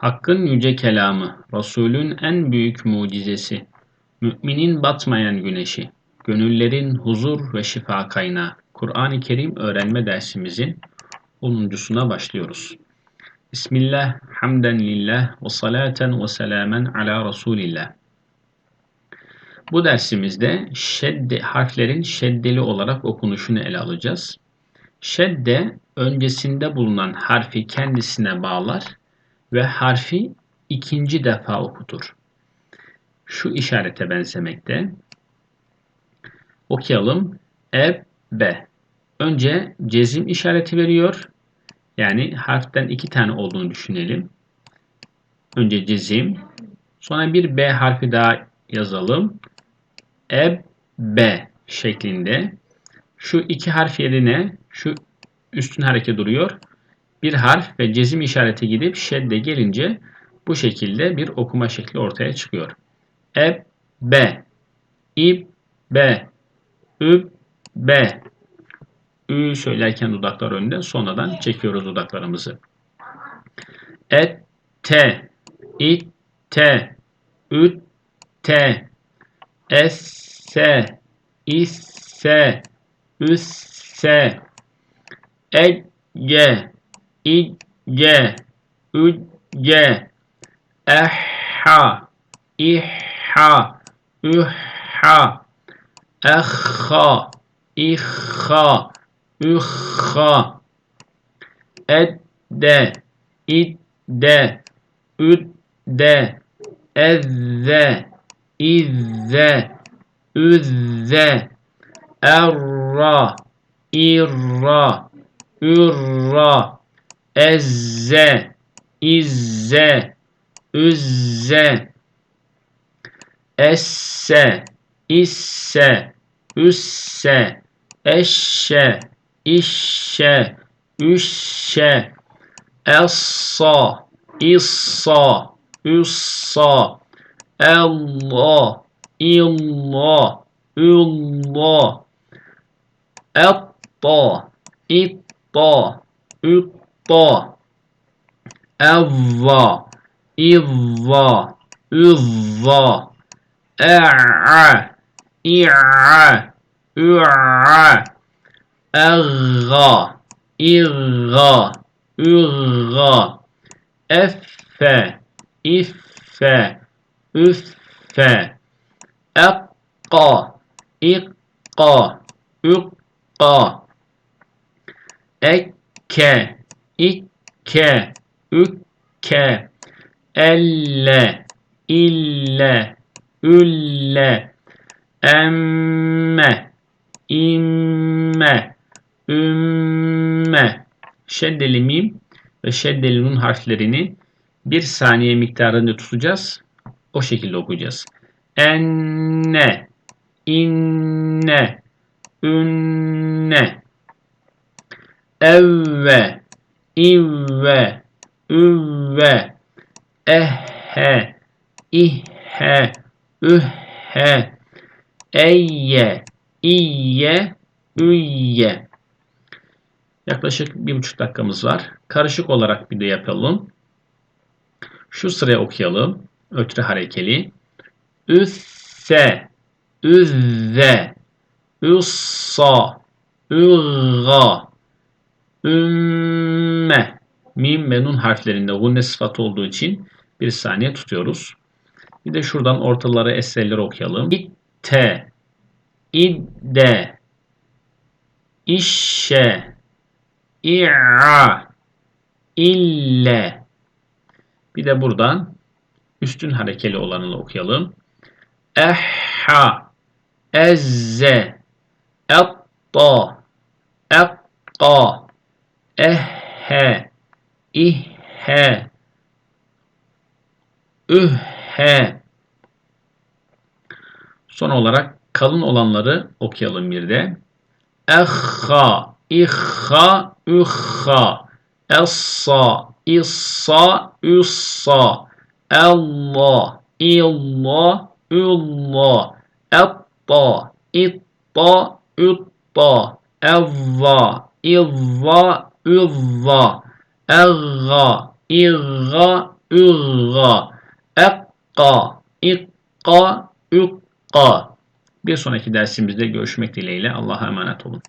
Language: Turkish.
Hakkın yüce kelamı, Resulün en büyük mucizesi, müminin batmayan güneşi, gönüllerin huzur ve şifa kaynağı. Kur'an-ı Kerim öğrenme dersimizin 10.suna başlıyoruz. Bismillah, hamden lillah ve salaten ve selamen ala Resulillah. Bu dersimizde şedde harflerin şeddeli olarak okunuşunu ele alacağız. Şedde öncesinde bulunan harfi kendisine bağlar ve harfi ikinci defa okutur. Şu işarete benzemekte. Okuyalım. E, B. Önce cezim işareti veriyor. Yani harften iki tane olduğunu düşünelim. Önce cezim. Sonra bir B harfi daha yazalım. E, B şeklinde. Şu iki harf yerine şu üstün hareket duruyor bir harf ve cezim işareti gidip şedde gelince bu şekilde bir okuma şekli ortaya çıkıyor. E, B, İb, B, Üb, B. Ü söylerken dudaklar önde. Sonradan çekiyoruz dudaklarımızı. Et, T, İt, T, Üt, T, Es, S, İs, S, Üs, S, E, G, İcce, ücce, ehha, ihha, ühha, ehha, ihha, ühha, edde, idde, üdde, ezze, izze, üzze, erra, irra, ürra, ezze, izze, üzze, esse, isse, üsse, eşşe, işşe, üşşe, essa, issa, üssa, Allah, illah, üllah, etta, itta, ütta, ta evva. İvva. Ivva e'a i''a ü'a egga igga ugga effe. İffe. Üffe. Ekka. İkka. Ukka ekke ikke, ükke, elle, ille, ülle, emme, imme, ümme. Şeddeli mim ve şeddeli nun harflerini bir saniye miktarında tutacağız. O şekilde okuyacağız. Enne, inne, ünne, evve, İvve, üvve, ehhe, ihhe, ühhe, eyye, iyye, üyye. Yaklaşık bir buçuk dakikamız var. Karışık olarak bir de yapalım. Şu sıraya okuyalım. Ötre harekeli. Üsse, üzze, üssa, ıgga, ümme. Mim ve nun harflerinde gunne sıfatı olduğu için bir saniye tutuyoruz. Bir de şuradan ortaları eserleri okuyalım. İtte, idde, işe, i'ra, ille. Bir de buradan üstün harekeli olanını okuyalım. Ehha, ezze, etta, ekka, ehhe, ihhe, ühhe. Son olarak kalın olanları okuyalım bir de. Ehha, ihha, ühha, essa, issa, üssa, Allah, illah, üllah, etta, itta, utta, evva, ivva, üvva, egga, igga, ıgga, ekka, ikka, ukka. Bir sonraki dersimizde görüşmek dileğiyle Allah'a emanet olun.